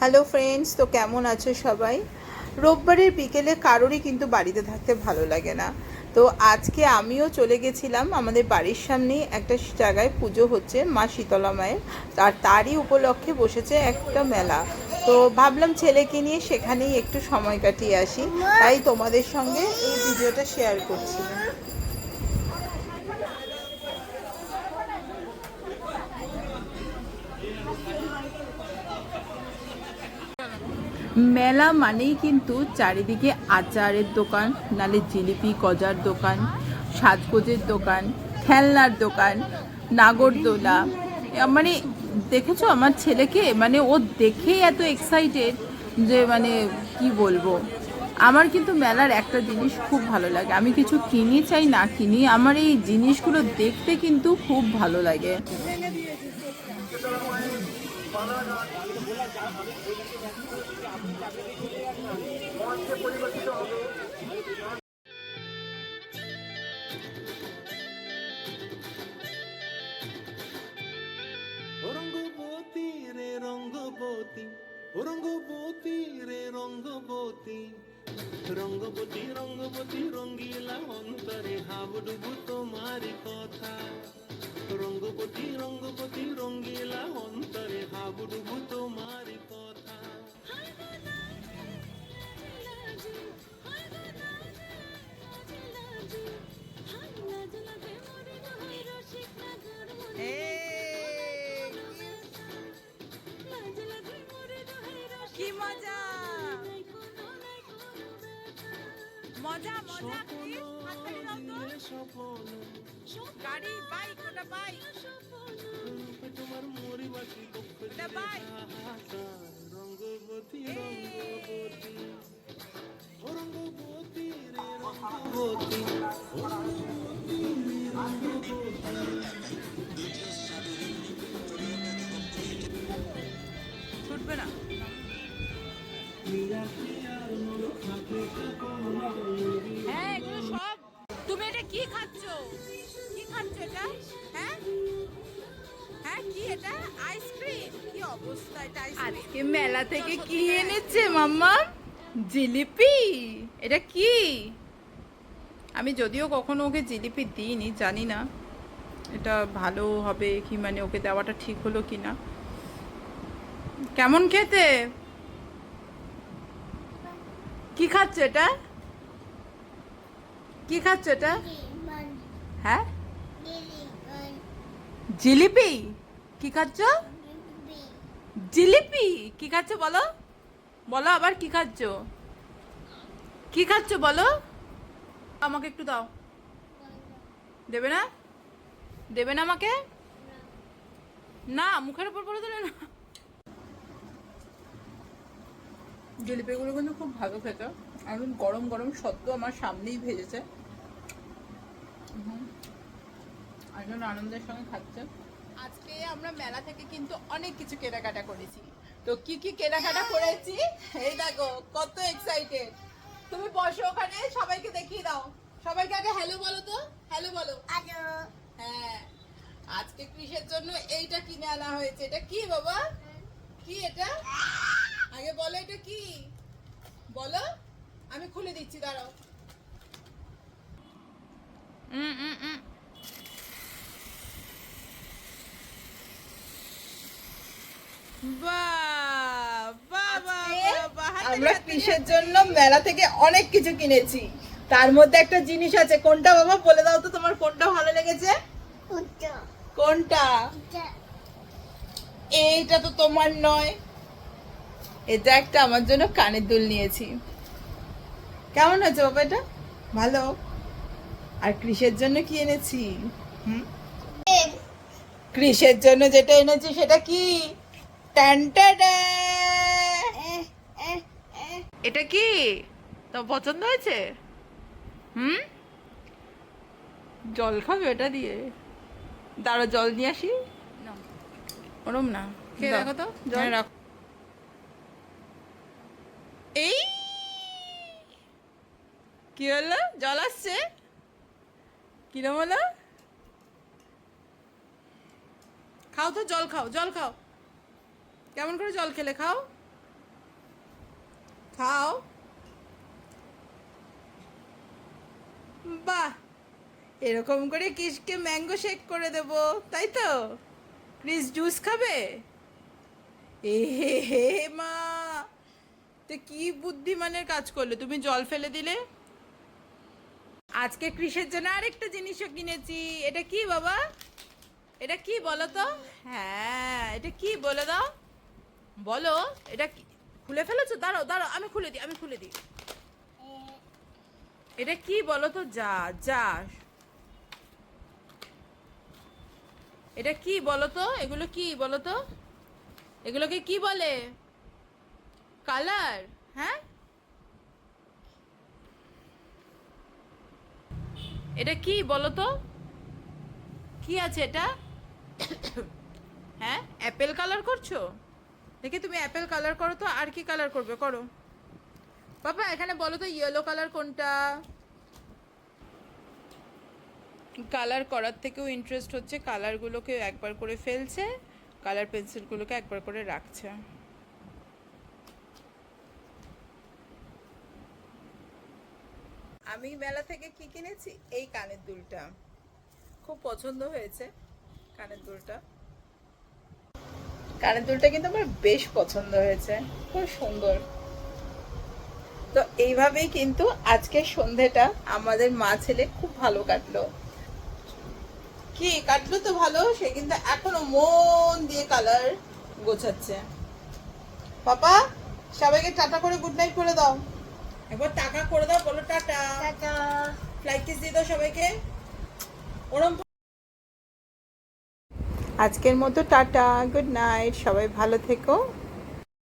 Hello friends তো কেমন আছো সবাই? রোববারের বিকেলে কারোরই কিন্তু বাড়িতে থাকতে ভালো লাগে না। তো আজকে আমিও চলে গেছিলাম আমাদের বাড়ির সামনেই একটা জায়গায় পুজো হচ্ছে মা শীতলা মায়ের। আর তারই উপলক্ষে বসেছে একটা মেলা। তো ভাবলাম ছেলেকে নিয়ে সেখানেই একটু সময় কাটিয়ে আসি। তাই তোমাদের সঙ্গে এই ভিডিওটা শেয়ার করছিলাম মেলা মানেই কিন্তু চারিদিকে আচারের দোকান, নালে জিলিপি, গজার দোকান, সাজগোজের দোকান, খেলনার দোকান, নাগরদোলা। মানে দেখেছ আমার ছেলেকে? মানে ও দেখেই এত এক্সাইটেড যে মানে কি বলব? আমার কিন্তু মেলার একটা জিনিস খুব ভালো লাগে। আমি কিছু কিনি চাই, না কিনি, আমার এই জিনিসগুলো দেখতে কিন্তু খুব ভালো লাগে। রঙ্গবতী রে রঙ্গবতী রঙ্গবতী রে রঙ্গবতী রঙ্গবতী রঙ্গবতী রঙ্গিলা অন্তরে হাবডুবু তোমার কথা। রঙ্গবতী রঙ্গবতী রঙ্গিলা অন্তরে হাবডুবু তোমার মজা মজা গাড়ি বাইক ওটা বাইক। তোমার মরিবাসী পক্ষ ওটা বাইক। রঙ্গবতী রঙ্গবতী। রঙ্গবতী রে রঙ্গবতী। ছুটবে না। হ্যাঁ এগুলো সব। তুমি এটা কি খাচ্ছ? কি খাচ্ছ এটা? হ্যাঁ? হ্যাঁ কি এটা? আইসক্রিম? কি অবস্থা এটা আজকে মেলা থেকে কি এনেছে মাম্মা? জিলিপি। এটা কি? আমি যদিও কখনো ওকে জিলিপি দিইনি জানি না। এটা ভালো হবে কি মানে ওকে দেওয়াটা ঠিক হলো কি না কেমন খেতে? কি খাচ্ছ এটা? কি খাচ্ছ এটা? হ্যাঁ? জিলিপি? কি খাচ্ছ? জিলিপি? কি খাচ্ছ বলো? বলো আবার কি খাচ্ছ? কি খাচ্ছ বলো? আমাকে একটু দাও। দেবে না? দেবে না আমাকে? না, মুখের উপর বলে দিলে না। জিলিপিগুলো কিন্তু খুব ভালো খেতে। একদম গরম গরম সত্য আমার সামনেই ভেজেছে। হুম। একজন আনন্দের সঙ্গে খাচ্ছে। আজকে আমরা মেলা থেকে কিন্তু অনেক কিছু কেনাকাটা করেছি। তো কি কি কেনাকাটা করেছি? এই দেখো কত এক্সাইটেড তুমি বসো ওখানে সবাইকে দেখিয়ে দাও। সবাইকে আগে হ্যালো বলো তো। হ্যালো বলো। হ্যাঁ। আজকে কৃষের জন্য এইটা কিনে আনা হয়েছে? এটা কি বাবা? কি এটা? আগে বলো এটা কি? বলো। আমি খুলে দিচ্ছি দাঁড়াও। আমরা কৃষের জন্য মেলা থেকে অনেক কিছু কিনেছি? তার মধ্যে একটা জিনিস আছে। কোনটা বাবা? বলে দাও তো তোমার কোনটা ভালো লেগেছে। কোনটা? এইটা তো তোমার নয়। এটা একটা আমার জন্য কানের দুল নিয়েছি। কেমন হয়েছে বাবা এটা ভালো? আর কৃষের জন্য কি এনেছি? হুম? কৃষের জন্য যেটা এনেছি সেটা কি? এটা কি? তোমার পছন্দ হয়েছে? হুম? জল খাবে এটা দিয়ে। দাঁড়া জল নিয়ে আসি? ওরম না। খেয়ে। দেখো তো, জল। হ্যাঁ, রাখো। এই! কি হলো? জল আসছে? কিরম হলো? খাও তো, জল খাও জল খাও। কেমন করে জল খেলে? খাও। খাও। বাহ! এরকম করে কিসকে ম্যাঙ্গো শেক করে দেব, তাই তো? ক্রিস জুস খাবে? এ হে হে মা! তো কি বুদ্ধিমানের কাজ করলে? তুমি জল ফেলে দিলে? আজকে কৃষের জন্য আরেকটা জিনিসও কিনেছি। এটা কি বাবা? এটা কি বলো তো? হ্যাঁ এটা কি বলে দাও? বলো, এটা কি? খুলে ফেলেছো? দাঁড়াও দাঁড়াও, আমি খুলে দিই, আমি খুলে দিই। এটা কি বলো তো? যা যা। এটা কি বলো তো? এগুলো কি বলো তো? এগুলোকে কি বলে? কালার হ্যাঁ? এটা কি বলো তো? কি আছে এটা? হ্যাঁ? অ্যাপেল কালার করছ? দেখি তুমি অ্যাপেল কালার করো তো, আর কি কালার করবে? করো। বাবা এখানে বলো তো ইয়েলো কালার কোনটা? কালার করার থেকেও ইন্টারেস্ট হচ্ছে কালারগুলোকে একবার করে ফেলছে কালার পেন্সিলগুলোকে একবার করে রাখছে। আমি মেলা থেকে কি কিনেছি? এই কানের দুলটা। খুব পছন্দ হয়েছে কানের দুলটা। কানের দুলটা কিন্তু আমার বেশ পছন্দ হয়েছে। খুব সুন্দর। তো এইভাবেই কিন্তু আজকের সন্ধেটা আমাদের মা ছেলে খুব ভালো কাটলো। কি কাটলো তো ভালো, সে কিন্তু এখনও মন দিয়ে কালার গোছাচ্ছে। পাপা, সবাইকে টাটা করে গুড নাইট করে দাও। একবার টাকা করে দাও বলো টাটা। ফ্লাইট কিস দিয়ে দাও সবাইকে। ওরম আজকের মতো টাটা গুড নাইট সবাই ভালো থেকো।